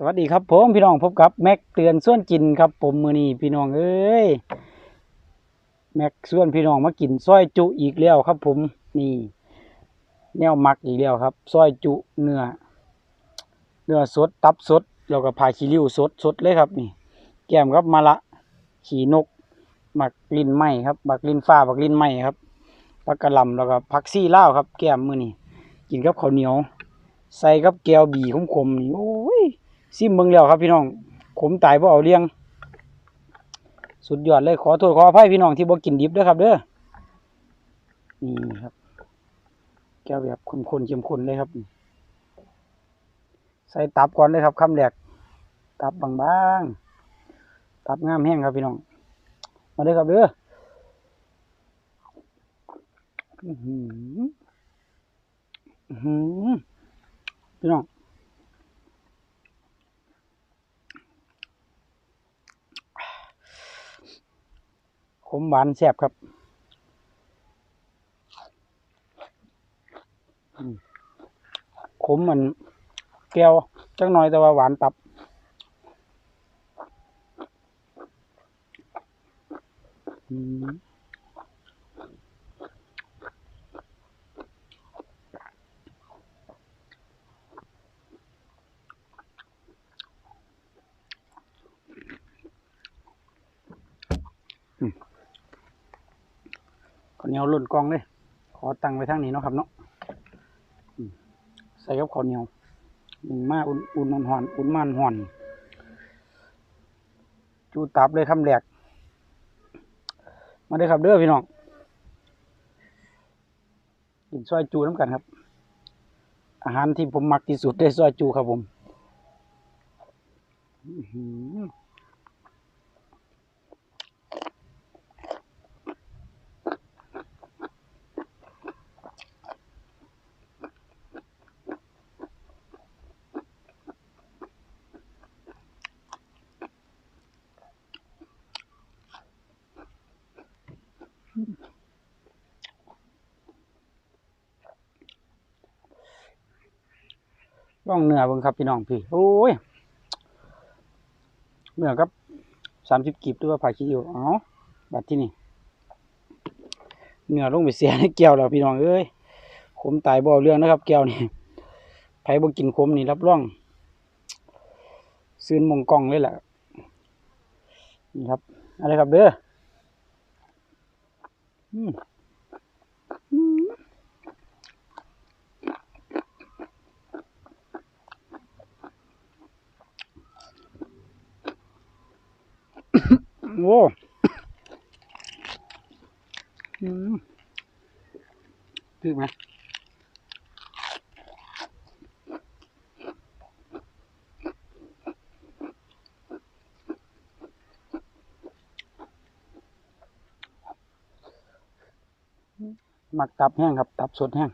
สวัสดีครับผมพี่น้องพบกับแม็กเตือนส่วนกินครับ ผมมือนี้พี่น้องเอ้ยแม็กส่วนพี่น้องมากินซอยจุอีกแล้วครับ ผมนี่ แนวมักอีกแล้วครับซอยจุเนื้อเนื้อสดตับสดแล้วก็พาขี้ริ้วสดสดเลยครับนี่ แก้มครับมะละขี่นกหมักลิ้นไหมครับหมักลิ้นฟ้าหมักลิ้นไหมครับผักกะลำแล้วก็ผักซี่ล่าครับ แก้มมือนี้กินกับข้าวเหนียว ใส่กับแก้วบีขมๆนี่โอ้ย ซิมเบิ่งแล้วครับพี่น้องขมตายเพราะเอาเลี้ยง สุดยอดเลยขอโทษขออภัยพี่น้องที่บ่กินดิบด้อครับเด้อนี่ครับ แก้วแบบข้นๆเข้มข้นเลยครับ ใส่ตับก่อนเลยครับคำแรกตับบางๆตับงามแห้งครับพี่น้อง มาเลยครับเด้ออื้อหืออื้อหือพี่น้อง ขมหวานแซ่บครับขมเหมือนแก้วจังหน่อยแต่ว่าหวานตับ อืมข้าว เหนียวหล่นกองเลย ขอตั้งไว้ทางนี้เนาะครับเนาะใส่กับข้าวเหนียวอืมมาอุ่นอุ่นหอนอุ่นมันหอน จูตับเลยคำแรกมาเด้ครับเด้อพี่น้องกินซอยจูน้ำกันครับ อาหารที่ผมมักที่สุดได้ซอยจูครับผม ล่องเนื้อเบิ่งครับพี่น้องพี่โอ้ยเนื้อครับสามสิบกีบด้วยว่าผ่าขี้อยู่อ๋อบัดที่นี่เนื้อลงไปเสียในแก้วแล้วพี่น้องเอ้ยขมตายบ่เอาเรื่องนะครับ แก้วนี่ไผบ่กินขมนี่รับรองซื้อมงกองเลยแหละนี่ครับอะไรครับเด้ออืมอืม โอ้อืมถึกไหมหมักตับแห้งครับ ตับสดแห้ง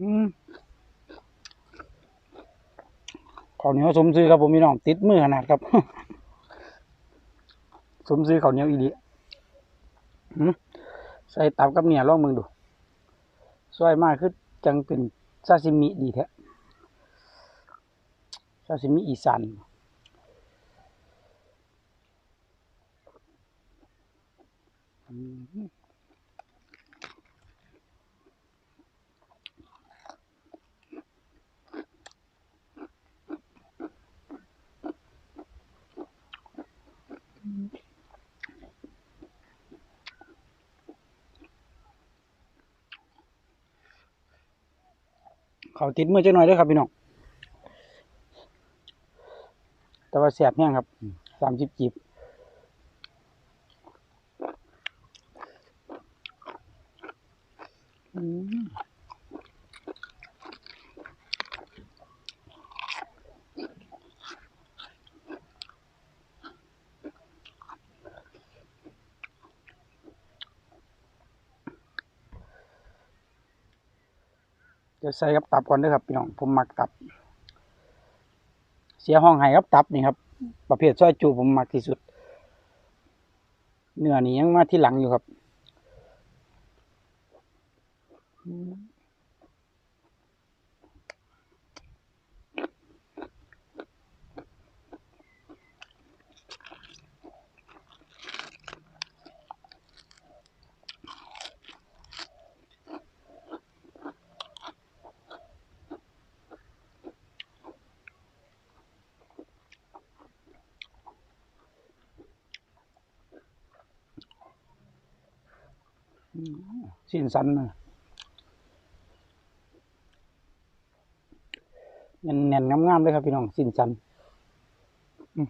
ข้าวเหนียวสมซื้อครับผมพี่น้องติดมือขนาดครับ สมซื้อข้าวเหนียวอีดีใส่ตับกับเนี่ยลองมึงดูซอยมากคือจังเป็นซาซิมิดีแท้ซาซิมิอีสานอืม เขาติดมือจักหน่อยเด้วยครับพี่น้องแต่ว่าแสบแห้งครับสามสิบจีบอืม จะใส่กับตับก่อนด้วยครับพี่น้องผมมักตับ เสียห้องไห้กับตับนี่ครับ ประเภทซอยจูผมมักที่สุด เนื้อนี่ยังมาที่หลังอยู่ครับ สิ้นสันนะแน่นๆงามๆเลยครับพี่น้องสิ้นสันอืม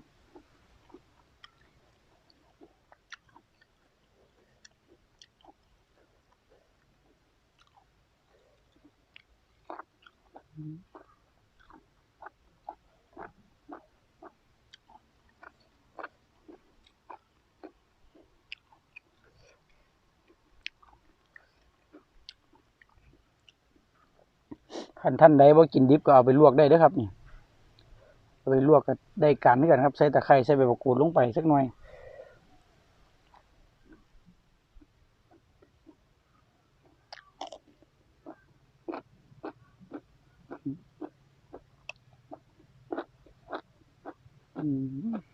ขันท่านใดว่ากินดิบก็เอาไปลวกได้ด้อครับนี่เอาไปลวกก็ได้การเหมือนกันครับ ใส่ตะไคร้ใส่ใบมะกรูดลงไปสักหน่อยอืม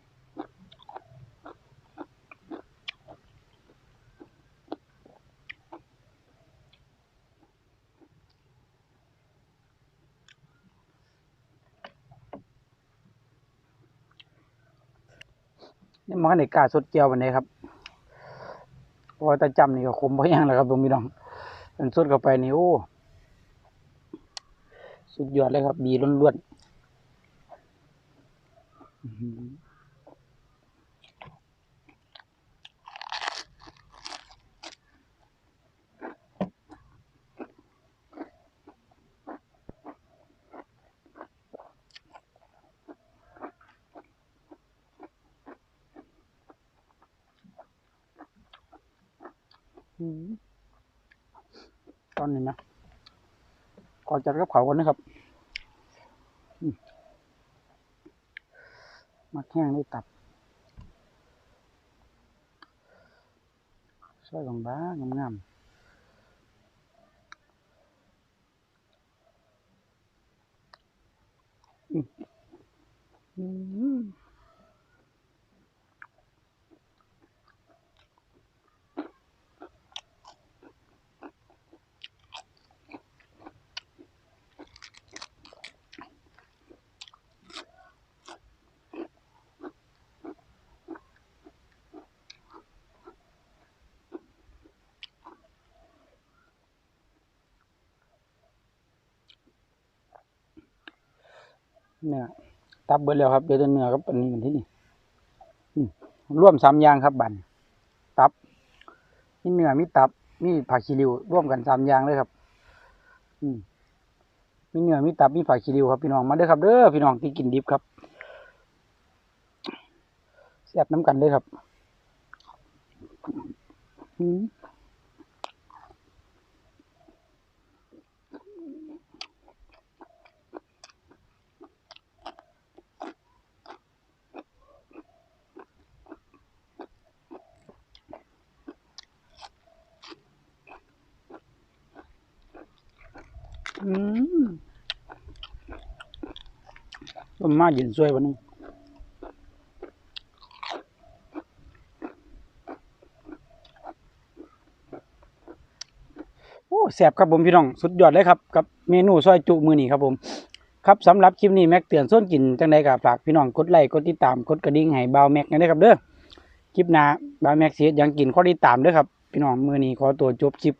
นี่มันก็ในกาสดเจียววันนี้ครับพราะว่าแตาจำนี่ก็คมเพราะยังแหละครับผมพี่น้องมันสดเข้าไปนี่โอ้สุดยอดเลยครับ บีล้วนๆ ตอนนี้นะก่อนจัดกับเขากันนะครับ มาแห้งได้ตับซอยบางงามๆอืม เนื้อตับเบิดแล้วครับเดี๋ยวจะเนื้อกับอันนี้กันที่นี่ร่วมสามอย่างครับบันตับมีเนื้อมีตับมีผักขี้ริ้วร่วมกันสามอย่างเลยครับ อืมมีเนื้อมีตับมีผักขี้ริ้วครับพี่น้องมาเด้อครับเด้อพี่น้องที่กินดิบครับแซ่บน้ำกันเด้อครับ อืม อืม ต้มมาเย็นสวยวันนี้โอ้แซ่บครับผมพี่น้อง สุดยอดเลยครับ กับเมนูซอยจุมือนี้ครับผม ครับสำหรับคลิปนี้แม็กเตือนส้นกินจังใดก็ฝากพี่น้องกดไลค์กดติดตามกดกระดิ่งให้บาวแม็กนะครับเด้อคลิปหน้าบาวแม็กเสียยังกินข้อติดตามด้อครับพี่น้องมือนี้ขอตัวจบคลิป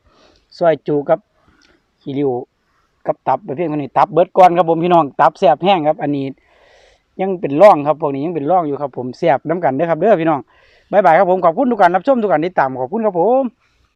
ซอยจูกับขี้ริ้วกับตับไปเพียงเท่านี้ตับเบิร์ดก่อนครับผมพี่น้องตับแซ่บแห้งครับ อันนี้ ยังเป็นร่องครับพวกนี้ยังเป็นร่องอยู่ครับผมเสียบน้ำกันเด้อครับเด้อพี่น้องบ๊ายบายครับผมขอบคุณทุกการรับชมทุกการติดตามขอบคุณครับผม